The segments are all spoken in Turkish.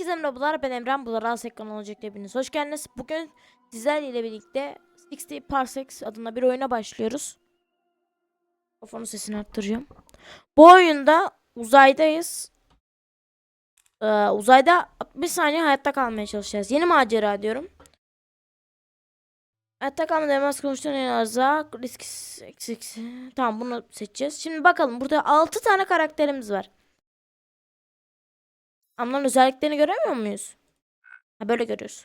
Herkese merhabalar ben Emren bu Rahatsız ekran olacak hepiniz hoş geldiniz. Bugün sizlerle birlikte 60 Parsecs adında bir oyuna başlıyoruz. Mikrofonun sesini arttıracağım. Bu oyunda uzaydayız. Ee, uzayda 60 saniye hayatta kalmaya çalışacağız. Yeni macera diyorum. Hayatta kalma demez konuştuğun en azak risk eksik. Tamam bunu seçeceğiz. Şimdi bakalım burada 6 tane karakterimiz var. Onların özelliklerini göremiyor muyuz? Ha, böyle görüyoruz.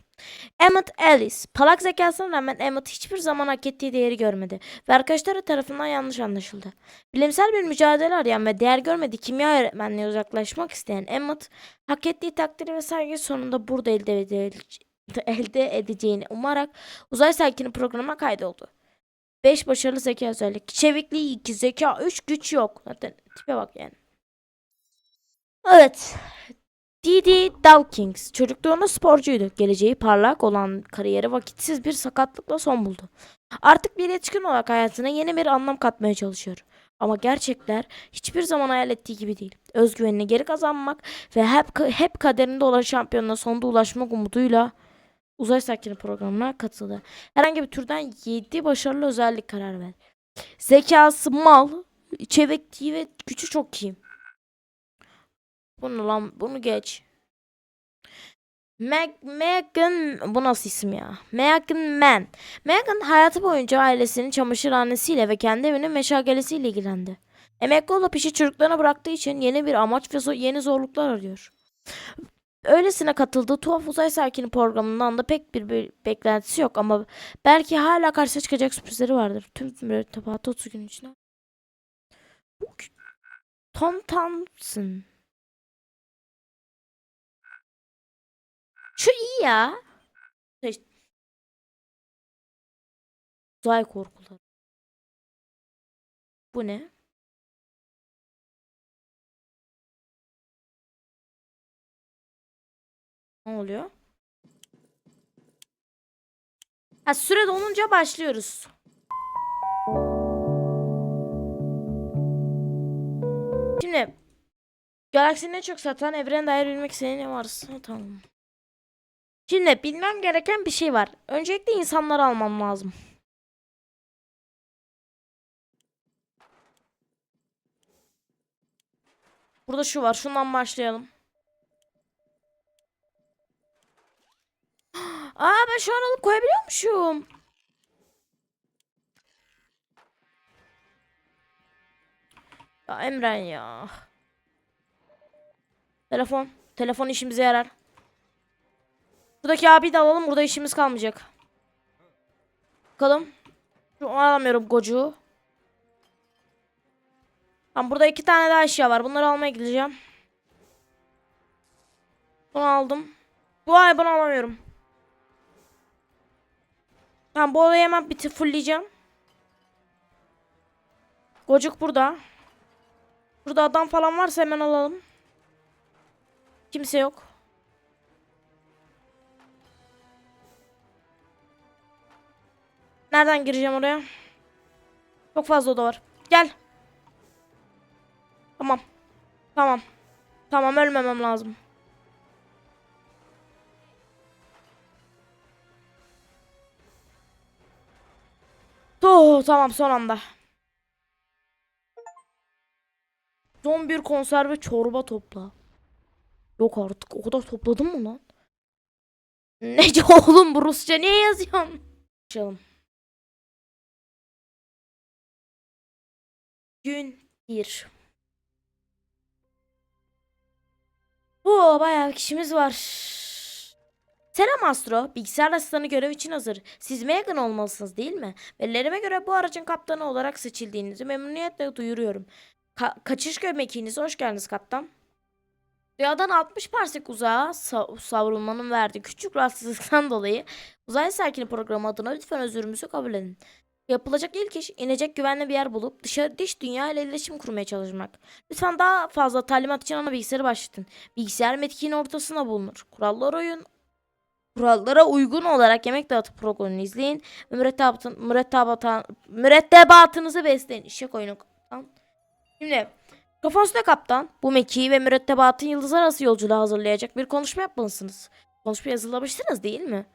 Emmett Ellis. Palak zekasına rağmen Emmett hiçbir zaman hak ettiği değeri görmedi. Ve arkadaşları tarafından yanlış anlaşıldı. Bilimsel bir mücadele arayan ve değer görmediği kimya öğretmenliğe uzaklaşmak isteyen Emmett, hak ettiği takdiri ve saygı sonunda burada elde, edile- elde edeceğini umarak uzay sakini programına kaydoldu. 5 başarılı zeka özellik. Çevikliği 2, zeka 3, güç yok. Zaten tipe bak yani. Evet. Didi Dawkins çocukluğunda sporcuydu. Geleceği parlak olan kariyeri vakitsiz bir sakatlıkla son buldu. Artık bir yetişkin olarak hayatına yeni bir anlam katmaya çalışıyor. Ama gerçekler hiçbir zaman hayal ettiği gibi değil. Özgüvenini geri kazanmak ve hep hep kaderinde olan şampiyonluğa sonunda ulaşmak umuduyla uzay sakini programına katıldı. Herhangi bir türden 7 başarılı özellik karar ver. Zekası mal, çevikliği ve gücü çok iyi. Bunu lan bunu geç. Meg Megan bu nasıl isim ya? Megan Man. Megan hayatı boyunca ailesinin çamaşırhanesiyle ve kendi evinin meşagalesiyle ilgilendi. Emekli olup işi çocuklarına bıraktığı için yeni bir amaç ve yeni zorluklar arıyor. Öylesine katıldığı tuhaf uzay sakini programından da pek bir, bir beklentisi yok ama belki hala karşısına çıkacak sürprizleri vardır. Tüm mürettebatı 30 gün içinde. Tom Thompson. Şu iyi ya. Seç- Uzay korkuları. Bu ne? Ne oluyor? Ha süre dolunca başlıyoruz. Şimdi galaksinin en çok satan evrene dair bilmek istediğin ne varsa tamam. Şimdi bilmem gereken bir şey var. Öncelikle insanları almam lazım. Burada şu var. Şundan başlayalım. Aa ben şu an alıp koyabiliyormuşum. Ya Emren ya. Telefon. Telefon işimize yarar. Buradaki abi de alalım. Burada işimiz kalmayacak. Bakalım. Şu alamıyorum gocuğu. Tamam burada iki tane daha eşya var. Bunları almaya gideceğim. Bunu aldım. Bu ay bunu alamıyorum. Tamam bu olayı hemen bitir fullleyeceğim. Gocuk burada. Burada adam falan varsa hemen alalım. Kimse yok. Nereden gireceğim oraya? Çok fazla oda var. Gel. Tamam. Tamam. Tamam ölmemem lazım. Oh, tamam son anda. Son bir konserve çorba topla. Yok artık o kadar topladın mı lan? Nece oğlum bu Rusça niye yazıyorsun? Açalım. Gün 1. Oo bayağı kişimiz var. Selam Astro. Bilgisayar asistanı görev için hazır. Siz Megan olmalısınız değil mi? Verilerime göre bu aracın kaptanı olarak seçildiğinizi memnuniyetle duyuruyorum. Ka- kaçış gömekiğinize hoş geldiniz kaptan. Dünyadan 60 parsek uzağa sa- savrulmanın verdiği küçük rahatsızlıktan dolayı uzay sakini programı adına lütfen özürümüzü kabul edin. Yapılacak ilk iş inecek güvenli bir yer bulup dışarı dış dünya ile iletişim kurmaya çalışmak. Lütfen daha fazla talimat için ana bilgisayarı başlatın. Bilgisayar metkiğin ortasında bulunur. Kurallar oyun Kurallara uygun olarak yemek dağıtıp programını izleyin mürettebatın, mürettebatın, mürettebatınızı besleyin. İşe koyun. Tamam. Şimdi Kafasında kaptan, bu mekiği ve mürettebatın yıldızlar arası yolculuğa hazırlayacak bir konuşma yapmalısınız. Konuşma hazırlamıştınız değil mi?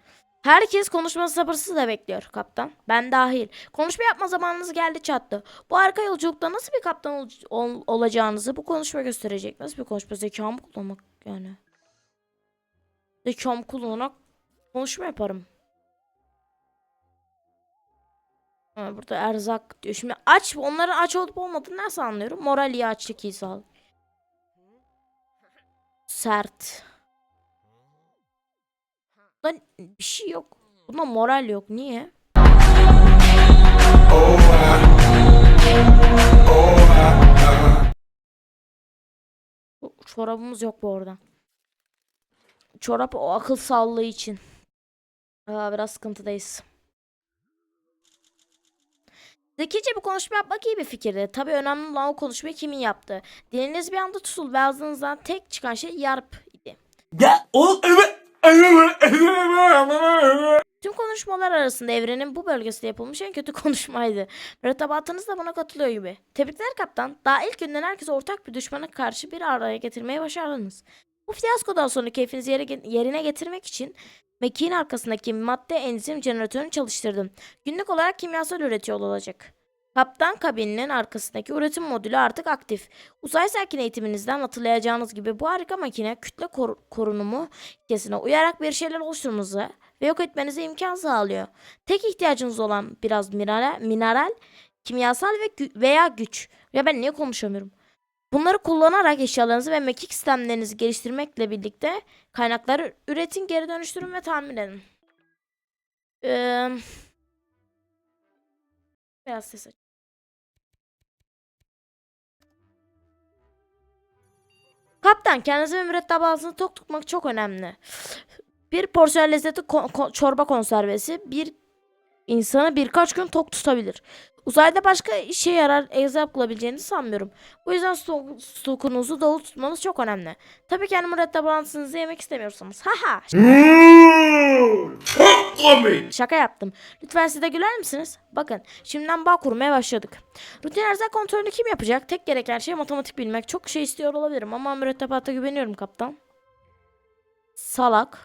Herkes konuşması sabırsızla bekliyor kaptan. Ben dahil. Konuşma yapma zamanınız geldi çattı. Bu arka yolculukta nasıl bir kaptan ol- ol- olacağınızı bu konuşma gösterecek. Nasıl bir konuşma? Zekamı kullanmak yani. Zekamı kullanarak konuşma yaparım. Ha, burada erzak diyor. Şimdi aç onların aç olup olmadığını nasıl anlıyorum? Moral iyi açlık iyi sağlık. Sert. Bunda bir şey yok. Bunda moral yok. Niye? Çorabımız yok bu arada. Çorap o akıl sağlığı için. Aa, biraz sıkıntıdayız. Zekice bir konuşma yapmak iyi bir fikirdi. Tabii önemli olan o konuşmayı kimin yaptığı. Diliniz bir anda tutuldu ve ağzınızdan tek çıkan şey yarp idi. Ya oğlum evet. Tüm konuşmalar arasında evrenin bu bölgesinde yapılmış en kötü konuşmaydı. Mürettebatınız da buna katılıyor gibi. Tebrikler kaptan. Daha ilk günden herkese ortak bir düşmana karşı bir araya getirmeyi başardınız. Bu fiyaskodan sonra keyfinizi yere, yerine getirmek için mekiğin arkasındaki madde enzim jeneratörünü çalıştırdım. Günlük olarak kimyasal üretiyor olacak. Kaptan kabininin arkasındaki üretim modülü artık aktif. Uzay sakin eğitiminizden hatırlayacağınız gibi bu harika makine kütle kor- korunumu ilkesine uyarak bir şeyler oluşturmanızı ve yok etmenize imkan sağlıyor. Tek ihtiyacınız olan biraz mineral, mineral kimyasal ve gü- veya güç. Ya ben niye konuşamıyorum? Bunları kullanarak eşyalarınızı ve mekik sistemlerinizi geliştirmekle birlikte kaynakları üretin, geri dönüştürün ve tamir edin. Ee, biraz ses aç. Kaptan kendinizi ve mürettebatınızı tok tutmak çok önemli. Bir porsiyon lezzetli ko- ko- çorba konservesi bir insanı birkaç gün tok tutabilir. Uzayda başka işe yarar egzap bulabileceğinizi sanmıyorum. Bu yüzden stok- stokunuzu dolu tutmanız çok önemli. Tabii kendi mürettebatınızı yemek istemiyorsanız. Haha Şaka yaptım. Lütfen siz de güler misiniz? Bakın şimdiden bağ kurmaya başladık. Rutin erzak kontrolünü kim yapacak? Tek gereken şey matematik bilmek. Çok şey istiyor olabilirim ama mürettebata güveniyorum kaptan. Salak.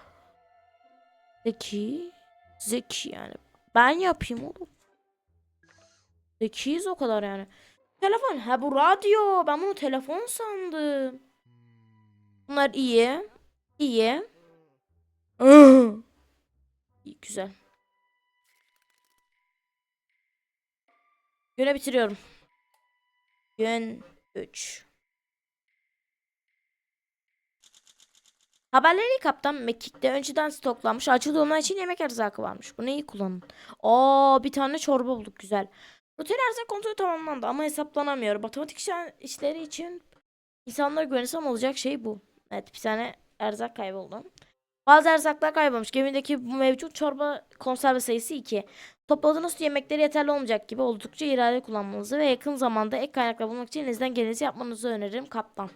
Zeki. Zeki yani. Ben yapayım oğlum. Zekiyiz o kadar yani. Telefon. Ha bu radyo. Ben bunu telefon sandım. Bunlar iyi. İyi. Güzel. Güne bitiriyorum. Gün 3. Haberleri kaptan Mekik'te önceden stoklanmış acil durumlar için yemek erzakı varmış. Bunu iyi kullanın. Aa bir tane çorba bulduk güzel. Rutin erzak kontrolü tamamlandı ama hesaplanamıyor. Matematik işleri için insanlara güvenirsem olacak şey bu. Evet bir tane erzak kayboldu. Bazı erzaklar kaybolmuş. Gemideki mevcut çorba konserve sayısı 2. Topladığınız yemekleri yeterli olmayacak gibi oldukça irade kullanmanızı ve yakın zamanda ek kaynaklar bulmak için elinizden gelenizi yapmanızı öneririm kaptan.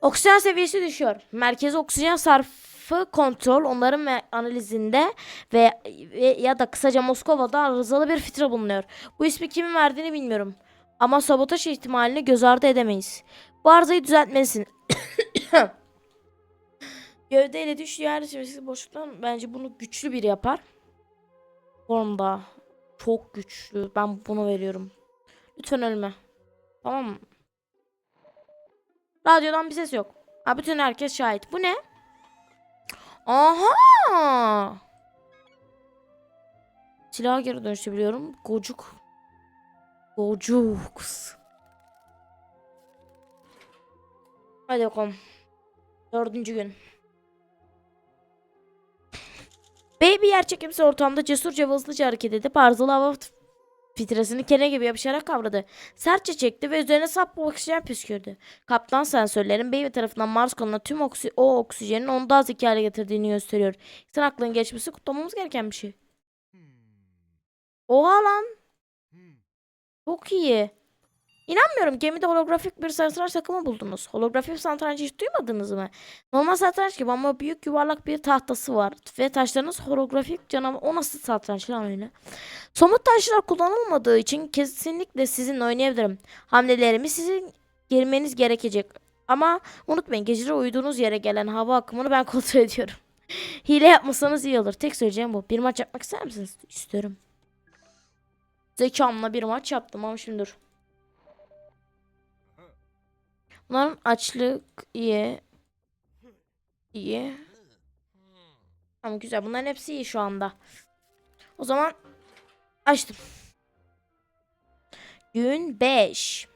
Oksijen seviyesi düşüyor. Merkezi oksijen sarfı kontrol onların analizinde ve, ve ya da kısaca Moskova'da arızalı bir filtre bulunuyor. Bu ismi kimin verdiğini bilmiyorum. Ama sabotaj ihtimalini göz ardı edemeyiz. Bu arızayı düzeltmelisin. Gövdeyle düştüğü yer çevresi boşluktan bence bunu güçlü biri yapar. Formda. Çok güçlü. Ben bunu veriyorum. Lütfen ölme. Tamam mı? Radyodan bir ses yok. Ha bütün herkes şahit. Bu ne? Aha! Silaha geri dönüşebiliyorum. Gocuk. Gocuk. Hadi bakalım. Dördüncü gün. Baby yerçekimsi ortamda cesurca ve hızlıca hareket edip arızalı hava f- filtresini kene gibi yapışarak kavradı. Sertçe çekti ve üzerine sap bir oksijen püskürdü. Kaptan sensörlerin Baby tarafından Mars konuna tüm oksi o oksijenin onu daha zeki hale getirdiğini gösteriyor. İnsan aklının geçmesi kutlamamız gereken bir şey. Oha lan. Çok iyi. İnanmıyorum gemide holografik bir satranç takımı buldunuz. Holografik satranç hiç duymadınız mı? Normal satranç gibi ama büyük yuvarlak bir tahtası var. Ve taşlarınız holografik canavar. O nasıl satranç lan öyle? Somut taşlar kullanılmadığı için kesinlikle sizinle oynayabilirim. Hamlelerimi sizin girmeniz gerekecek. Ama unutmayın geceleri uyuduğunuz yere gelen hava akımını ben kontrol ediyorum. Hile yapmasanız iyi olur. Tek söyleyeceğim bu. Bir maç yapmak ister misiniz? İstiyorum. Zekamla bir maç yaptım ama şimdi dur. Bunların açlık iyi. İyi. Tamam güzel. Bunların hepsi iyi şu anda. O zaman açtım. Gün 5.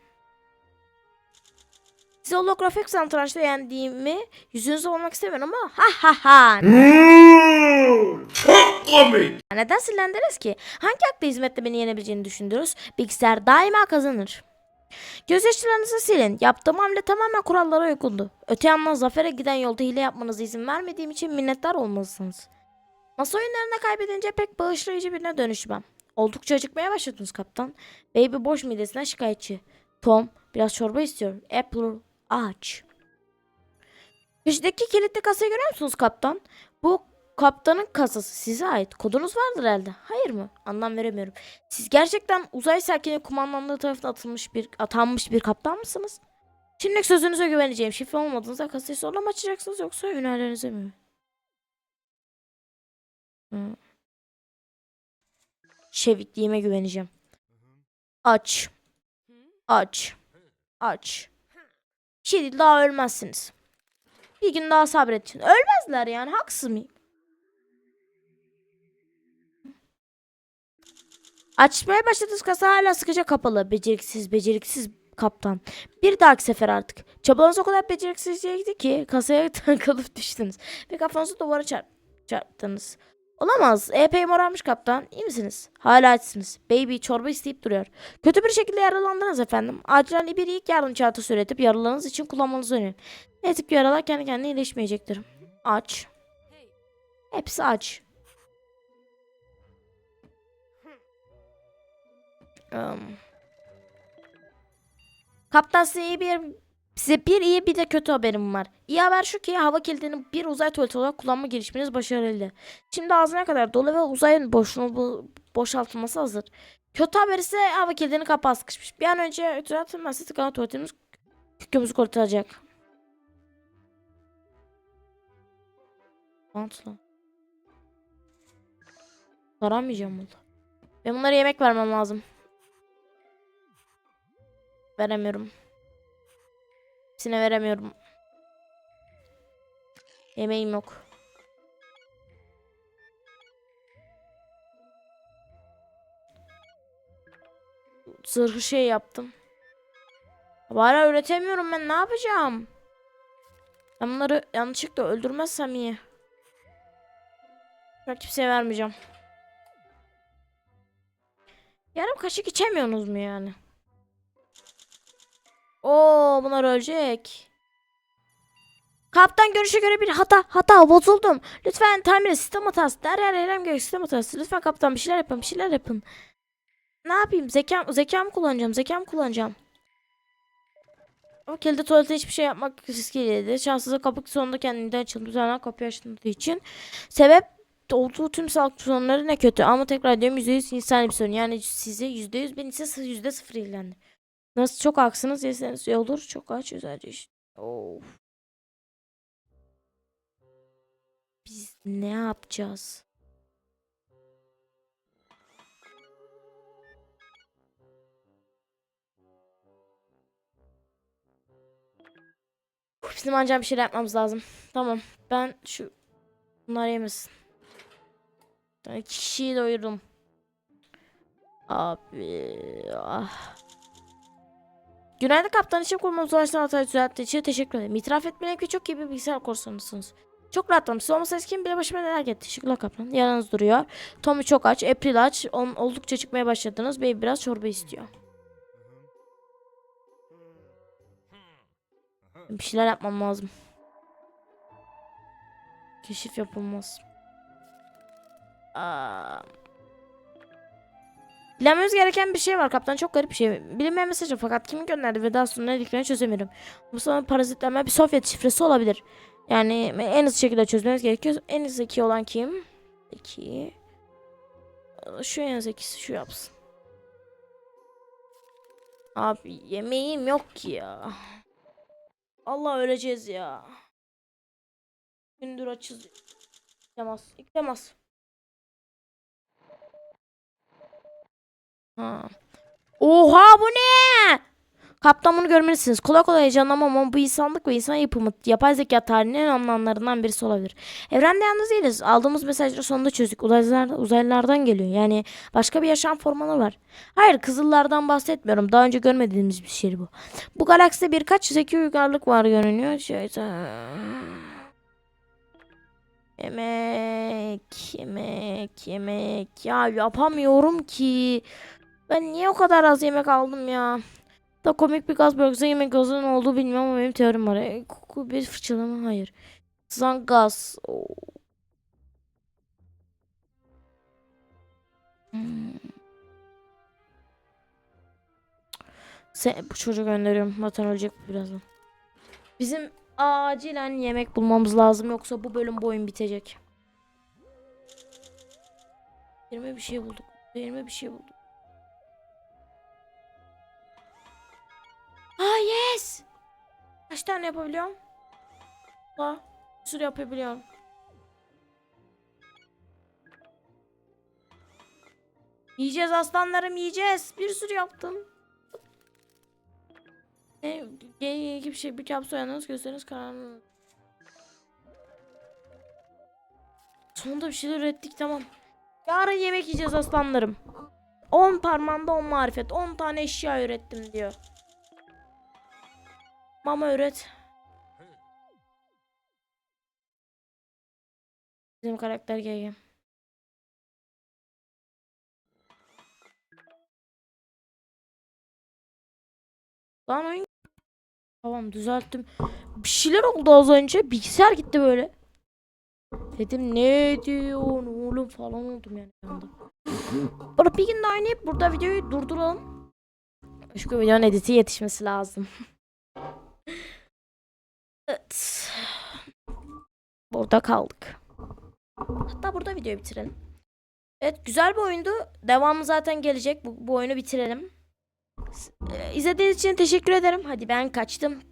Size holografik satrançta yendiğimi yüzünüze olmak istemiyorum ama ha ha ha. Hmm, Çok komik. Neden sinirlendiniz ki? Hangi hakta hizmette beni yenebileceğini düşündünüz? Bilgisayar daima kazanır. Gözyaşlarınızı silin. Yaptığım hamle tamamen kurallara uygundu. Öte yandan zafere giden yolda hile yapmanıza izin vermediğim için minnettar olmalısınız. Masa oyunlarında kaybedince pek bağışlayıcı birine dönüşmem. Oldukça acıkmaya başladınız kaptan. Baby boş midesinden şikayetçi. Tom biraz çorba istiyor. Apple aç. Köşedeki kilitli kasayı görüyor musunuz kaptan? Bu kaptanın kasası size ait. Kodunuz vardır herhalde. Hayır mı? Anlam veremiyorum. Siz gerçekten uzay sakini kumandanlığı tarafından atılmış bir atanmış bir kaptan mısınız? Şimdilik sözünüze güveneceğim. Şifre olmadığınızda kasayı zorla mı açacaksınız yoksa hünerlerinize mi? Hı. Şevikliğime güveneceğim. Aç. Aç. Aç. Bir şey değil daha ölmezsiniz. Bir gün daha sabredin. Ölmezler yani haksız mıyım? Açmaya başladığınız kasa hala sıkıca kapalı. Beceriksiz, beceriksiz kaptan. Bir dahaki sefer artık. Çabanız o kadar beceriksizceydi ki kasaya takılıp düştünüz. Ve kafanızı duvara çarp çarptınız. Olamaz. Epey morarmış kaptan. İyi misiniz? Hala açsınız. Baby çorba isteyip duruyor. Kötü bir şekilde yaralandınız efendim. Acilen bir ilk yardım çantası üretip yaralarınız için kullanmanızı öneririm. Ne tip yaralar kendi kendine iyileşmeyecektir. Aç. Hepsi aç. Um. Kaptan size iyi bir size bir iyi bir de kötü haberim var. İyi haber şu ki hava kilidini bir uzay tuvaleti olarak kullanma girişiminiz başarılı. Şimdi ağzına kadar dolu ve uzayın boşluğu boşaltılması hazır. Kötü haber ise hava kilidinin kapağı sıkışmış. Bir an önce düzeltilmezse tıkanan tuvaletimiz kökümüzü kurtaracak. Mantla. Aramayacağım bunu. Ben bunlara yemek vermem lazım. Veremiyorum. Hepsine veremiyorum. Yemeğim yok. Zırhı şey yaptım. Hala üretemiyorum ben ne yapacağım? Ben bunları yanlışlıkla öldürmezsem iyi. Ben kimseye vermeyeceğim. Yarım kaşık içemiyorsunuz mu yani? Oo bunlar ölecek. Kaptan görüşe göre bir hata hata bozuldum. Lütfen tamir sistem hatası. Derhal eylem gerek sistem hatası. Lütfen kaptan bir şeyler yapın bir şeyler yapın. Ne yapayım? Zekam, zekam kullanacağım. Zekam kullanacağım. Ama kilidi tuvalete hiçbir şey yapmak riskliydi. Şanssızlık kapı sonunda kendinden açıldı. Üzerinden kapıyı açıldığı için. Sebep olduğu tüm sağlık sorunları ne kötü. Ama tekrar diyorum %100 insani bir sorun. Yani sizi %100 beni ise %0 ilgilendir. Nasıl çok aksınız yeseniz iyi olur. Çok aç özelce işte. Of. Biz ne yapacağız? Bizim ancak bir şeyler yapmamız lazım. Tamam. Ben şu bunlar yemesin. Ben kişiyi doyurdum. Abi ah. Günaydın kaptan işim kurmamız ulaştığı hatayı düzelttiği için teşekkür ederim. İtiraf etmeliyim ki çok iyi bir bilgisayar korsanısınız. Çok rahatladım. Siz olmasanız kim bile başıma neler getirdi. Teşekkürler kaptan. Yanınız duruyor. Tommy çok aç. April aç. On, oldukça çıkmaya başladınız. Baby biraz çorba istiyor. Bir şeyler yapmam lazım. Keşif yapılmaz. Aa. Bilememiz gereken bir şey var kaptan çok garip bir şey. Bilinmeyen mesajı fakat kimin gönderdi ve daha sonra ne dediklerini çözemiyorum. Bu sana parazitlenme bir Sovyet şifresi olabilir. Yani en hızlı şekilde çözmemiz gerekiyor. En zeki olan kim? Zeki. Şu en zekisi şu yapsın. Abi yemeğim yok ki ya. Allah öleceğiz ya. Gündür açız. Temas. İlk Ha. Oha bu ne? Kaptan bunu görmelisiniz. Kolay kolay heyecanlanmam ama bu insanlık ve insan yapımı yapay zeka tarihinin en önemli anlarından birisi olabilir. Evrende yalnız değiliz. Aldığımız mesajları sonunda çözdük. Uzaylılar, uzaylılardan geliyor. Yani başka bir yaşam formaları var. Hayır kızıllardan bahsetmiyorum. Daha önce görmediğimiz bir şey bu. Bu galakside birkaç zeki uygarlık var görünüyor. Şeytan. Yemek, yemek, yemek. Ya yapamıyorum ki. Ben niye o kadar az yemek aldım ya? Da komik bir gaz bölgesinde yemek gazının olduğu bilmiyorum ama benim teorim var. E, koku bir fırçalama hayır. Sızan gaz. Sen, bu çocuğu gönderiyorum. Zaten ölecek birazdan. Bizim acilen yemek bulmamız lazım yoksa bu bölüm bu oyun bitecek. Yerime bir şey bulduk. Yerime bir şey bulduk. Aa yes. Kaç tane yapabiliyorum? Aa, bir sürü yapabiliyorum. Yiyeceğiz aslanlarım yiyeceğiz. Bir sürü yaptım. Ne gay gibi şey bir kap soyanınız gösteriniz karanlık. Sonunda bir şeyler ürettik tamam. Yarın yemek yiyeceğiz aslanlarım. 10 parmağında 10 marifet. 10 tane eşya ürettim diyor. Mama üret. Bizim karakter GG. Lan oyun Tamam düzelttim. Bir şeyler oldu az önce. Bilgisayar gitti böyle. Dedim ne diyorsun oğlum falan oldum yani. anda. Burada bir gün daha oynayıp burada videoyu durduralım. Çünkü videonun editi yetişmesi lazım. evet. Burada kaldık. Hatta burada videoyu bitirelim. Evet güzel bir oyundu. Devamı zaten gelecek. Bu, bu oyunu bitirelim. S- e, İzlediğiniz için teşekkür ederim. Hadi ben kaçtım.